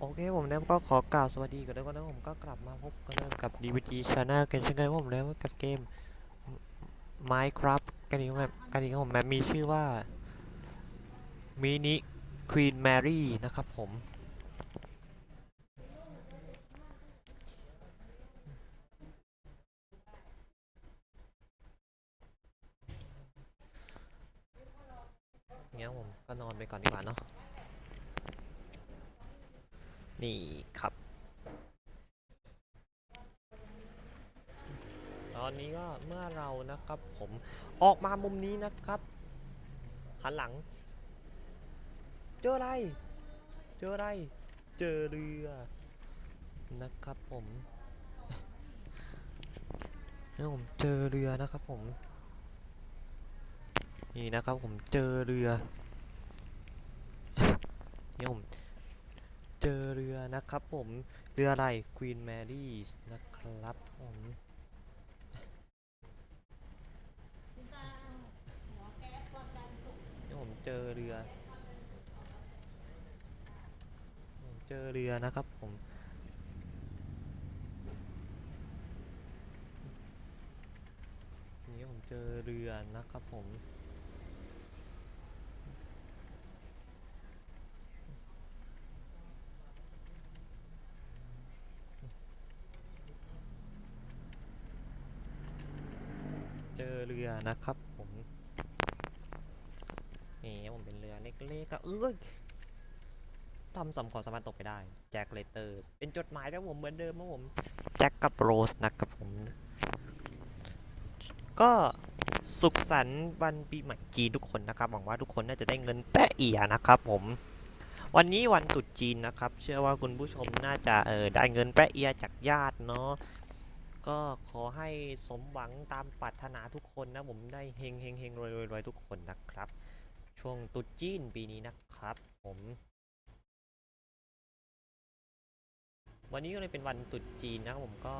โอเคผมแล้วก็ขอกล่าวสวัสดีกันด้วยก็นะผมก็กลับมาพบกันกับ DVD Channel กันเช่นเคยผมแล้วกับเกม Minecraft กันอีกแบบกันอีกครับผมแมปมีชื่อว่า Mini Queen Mary นะครับผม เงั้นผมก็นอนไปก่อนดีกว่าเนาะ นี่ครับ ตอนนี้ก็เมื่อเรานะครับผมออกมามุมนี้นะครับ หันหลัง เจออะไร เจออะไร เจอเรือนะครับผมนี่ผมเจอเรือนะครับผม นี่นะครับผมเจอเรือนี่ผม เจอเรือนะครับผมเรืออะไร Queen Mary นะครับผมนี่ผมเจอเรือผมเจอเรือนะครับผมนี่ผมเจอเรือนะครับผม เจอเรือนะครับผมนี่ผมเป็นเรือเล็กๆอะเอ้ยทำสำขอสามารถตกไปได้ แจ็คเลเตอร์ เป็นจดหมายครับผมเหมือนเดิมครับผม แจ็คกับโรสนะครับผม ก็สุขสันต์วันปีใหม่จีนทุกคนนะครับ หวังว่าทุกคนน่าจะได้เงินแปะเอียนะครับผม วันนี้วันตรุษจีนนะครับ เชื่อว่าคุณผู้ชมน่าจะเออได้เงินแปะเอียจากญาติเนาะ ก็ขอให้สมหวังตามปรารถนาทุกคนนะผมได้เฮงเฮงเฮงรวยรวยรวยทุกคนนะครับ ช่วงตุจีนปีนี้นะครับ ผม วันนี้ก็เลยเป็นวันตุจีนนะครับผมก็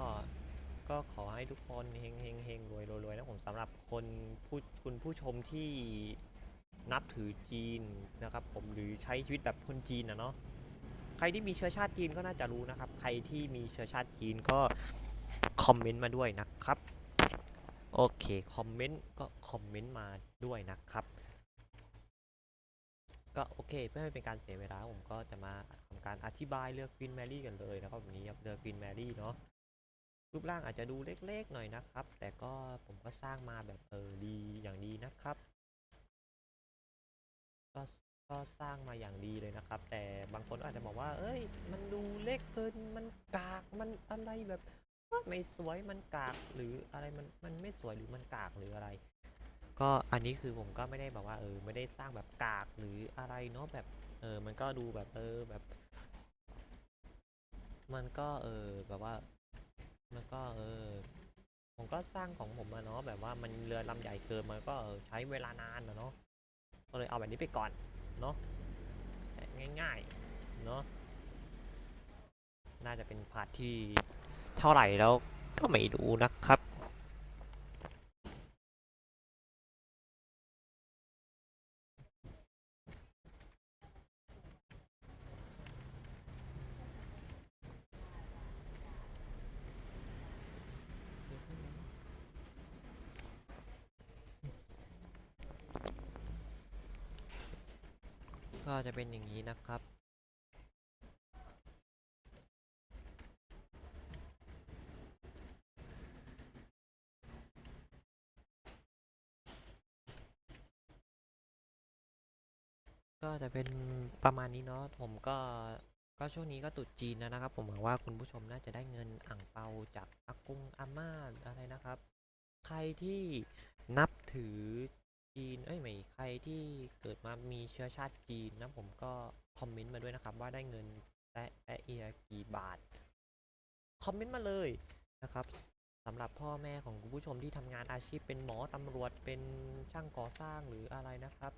ก็ขอให้ทุกคนเฮงเฮงเฮงรวยรวยรวยนะผมสำหรับคนผู้คุณผู้ชมที่นับถือจีนนะครับ ผมหรือใช้ชีวิตแบบคนจีนนะเนาะใครที่มีเชื้อชาติจีนก็น่าจะรู้นะครับ ใครที่มีเชื้อชาติจีนก็ คอมเมนต์มาด้วยนะครับ โอเค คอมเมนต์ก็คอมเมนต์มาด้วยนะครับ ก็โอเค เพื่อไม่เป็นการเสียเวลาผมก็จะมาทำการอธิบายเรื่องควีนแมรี่กันเลยนะครับวันนี้ครับเรือควีนแมรี่เนาะรูปร่างอาจจะดูเล็กๆหน่อยนะครับ แต่ก็ผมก็สร้างมาแบบเออดีอย่างดีนะครับก็ก็สร้างมาอย่างดีเลยนะครับ แต่บางคนอาจจะบอกว่า เอ้ย มันดูเล็กเกินมันกากมันอะไรแบบ ไม่สวยมันกากหรืออะไรมันมันไม่สวยหรือมันกากหรืออะไร ก็อันนี้คือผมก็ไม่ได้แบบว่าเออไม่ได้สร้างแบบกากหรืออะไรเนาะแบบเออมันก็ดูแบบเออแบบ มันก็เออแบบว่ามันก็เออผมก็สร้างของผมมาเนาะแบบว่ามันเรือลำใหญ่เกินมันก็ใช้เวลานานนะเนาะก็เลยเอาแบบนี้ไปก่อนเนาะง่ายๆเนาะน่าจะเป็นพาร์ทที่ เท่าไหร่แล้วก็ไม่รู้นะครับก็จะเป็นอย่างนี้นะครับ ก็จะเป็นประมาณนี้เนาะผมก็ก็ช่วงนี้ก็ตรุษจีนแล้วนะครับ ผมหวังว่าคุณผู้ชมน่าจะได้เงินอ่างเปาจากอากงอาม่าอะไรนะครับ ใครที่นับถือจีนเอ้ยไม่ใครที่เกิดมามีเชื้อชาติจีนนะผมก็คอมเมนต์มาด้วยนะครับ ว่าได้เงินแปะแปะเอียกี่บาทคอมเมนต์มาเลยนะครับสำหรับพ่อแม่ของคุณผู้ชมที่ทำงานอาชีพเป็นหมอตำรวจเป็นช่างก่อสร้างหรืออะไรนะครับ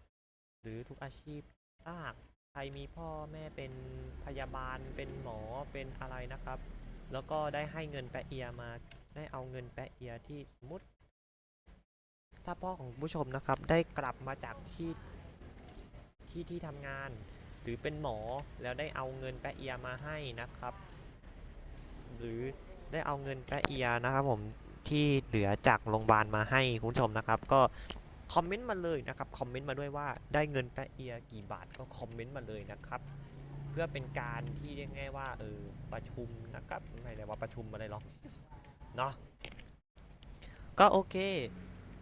หรือทุกอาชีพ ถ้าหากใครมีพ่อแม่เป็นพยาบาลเป็นหมอเป็นอะไรนะครับ แล้วก็ได้ให้เงินแปะเอียมาได้เอาเงินแปะเอียที่สมมติ ถ้าพ่อของผู้ชมนะครับได้กลับมาจากที่ที่ที่ทำงาน หรือเป็นหมอแล้วได้เอาเงินแปะเอียมาให้นะครับ หรือได้เอาเงินแปะเอียนะครับผมที่เหลือจากโรงพยาบาลมาให้คุณผู้ชมนะครับ ก็ คอมเมนต์มาเลยนะครับคอมเมนต์มาด้วยว่าได้เงินแปะเอียกี่บาทก็คอมเมนต์มาเลยนะครับ เพื่อเป็นการที่เรียกง่ายว่าเออประชุมนะครับไม่ได้ว่าประชุมอะไรหรอกเนาะก็โอเค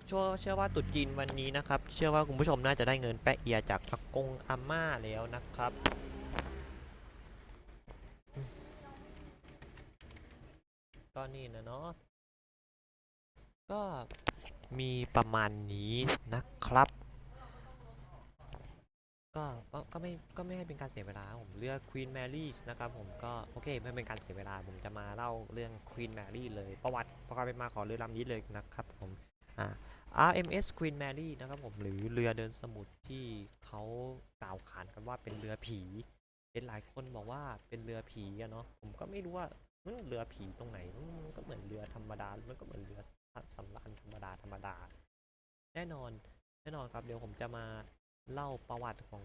เชื่อเชื่อว่าตรุษจีนวันนี้นะครับ เชื่อว่าคุณผู้ชมน่าจะได้เงินแปะเอียจากอากงอาม่าแล้วนะครับก็นี่นะเนาะก็ มีประมาณนี้นะครับ ก็ก็ไม่ก็ไม่ให้เป็นการเสียเวลาผมเลือก Queen Mary นะครับผมก็โอเคไม่เป็นการเสียเวลาผมจะมาเล่าเรื่อง Queen Mary เลยประวัติประกอบเป็นมาขอเรือลำนี้เลยนะครับผมอ่า RMS Queen Mary นะครับผมหรือเรือเดินสมุทรที่เขากล่าวขานกันว่าเป็นเรือผีเห็นหลายคนบอกว่าเป็นเรือผีอะเนาะผมก็ไม่รู้ว่ามันเรือผีตรงไหนมันก็เหมือนเรือธรรมดา มันก็เหมือนเรือ สำราญธรรมดาธรรมดา แน่นอนแน่นอนครับเดี๋ยวผมจะมาเล่าประวัติของ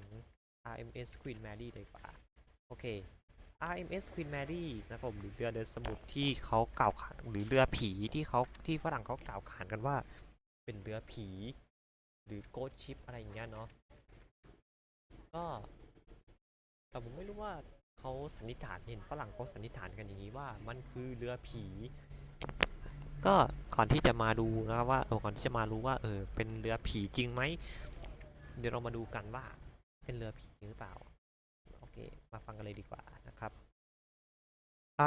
RMS Queen Mary เลยกว่า โอเค RMS Queen Mary นะครับผมหรือเรือเดินสมุทรที่เขากล่าวขานหรือเรือผีที่เขาที่ฝรั่งเขากล่าวขานกันว่า เป็นเรือผี หรือโกดชิปอะไรอย่างเงี้ยเนาะก็แต่ผมไม่รู้ว่าเขาสันนิษฐานเห็นฝรั่งเขาสันนิษฐานกันอย่างนี้ว่า มันคือเรือผี ก็ก่อนที่จะมาดูนะครับว่าเออก่อนที่จะมารู้ว่าเออเป็นเรือผีจริงไหมเดี๋ยวเรามาดูกันว่า เป็นเรือผีหรือเปล่าโอเคมาฟังกันเลยดีกว่านะครับ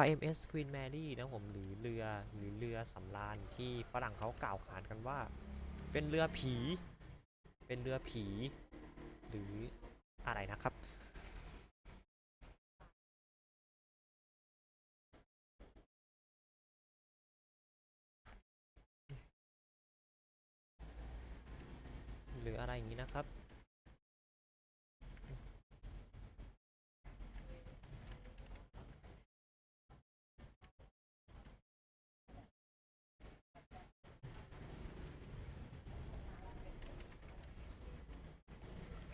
RMS Queen Mary นะผมหรือเรือหรือเรือสำราญที่ฝรั่งเขากล่าวขานกันว่า เป็นเรือผี เป็นเรือผี หรืออะไรนะครับ อย่างนี้นะครับ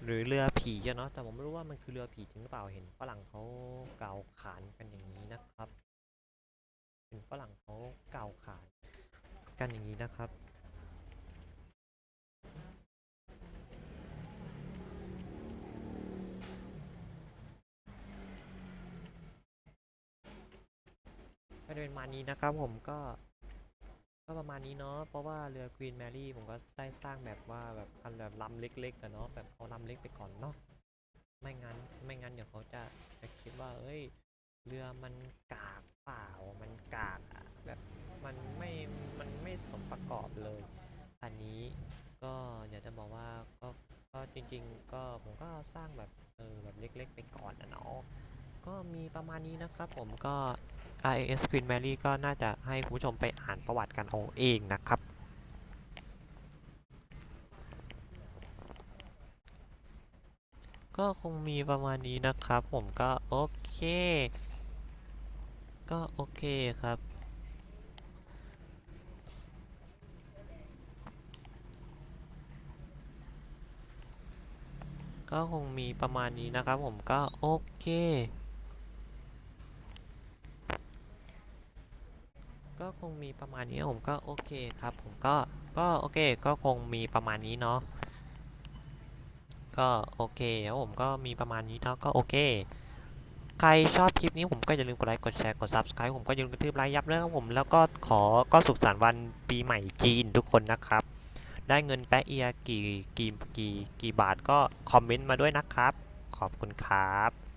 หรือเรือผีอะเนาะแต่ผมไม่รู้ว่ามันคือเรือผีจริงหรือเปล่าเห็นฝรั่งเขากล่าวขานกันอย่างนี้นะครับ เห็นฝรั่งเขากล่าวขานกันอย่างนี้นะครับ มาณนี้นะครับผมก็ ก็ประมาณนี้เนาะเพราะว่าเรือ Queen Mary ผมก็ได้สร้างแบบว่าแบบอันแบบลำเล็กๆอะเนาะแบบเอาลำเล็กไปก่อนเนาะไม่งั้นไม่งั้นเดี๋ยวเขาจะจะคิดว่า เอ้ย เรือมันกากเปล่ามันกากอะแบบมันไม่มันไม่สมประกอบเลย อันนี้ก็อยากจะบอกว่าก็ก็จริง ๆ ก็ผมก็สร้างแบบเออแบบเล็ก ๆ ไปก่อนนะเนาะก็มีประมาณนี้นะครับผมก็ RAS Queen Mary ก็น่าจะให้คุณผู้ชมไปอ่านประวัติกันเอาเองนะครับ ก็คงมีประมาณนี้นะครับผมก็โอเค ก็โอเคครับก็คงมีประมาณนี้นะครับผมก็โอเค คงมีประมาณนี้ผมก็โอเคครับ ผมก็ก็โอเคก็คงมีประมาณนี้เนาะก็โอเคแล้วผมก็มีประมาณนี้เนาะก็โอเค ใครชอบคลิปนี้ผมก็อย่าลืมกดไลค์กดแชร์กด subscribe ผมก็อย่าลืมกระทืบไลค์ยับด้วยครับผมแล้วก็ขอก็สุขสันต์วันปีใหม่จีนทุกคนนะครับ ได้เงินแปะเอียกี่กี่กี่กี่บาทก็คอมเมนต์มาด้วยนะครับ ขอบคุณครับ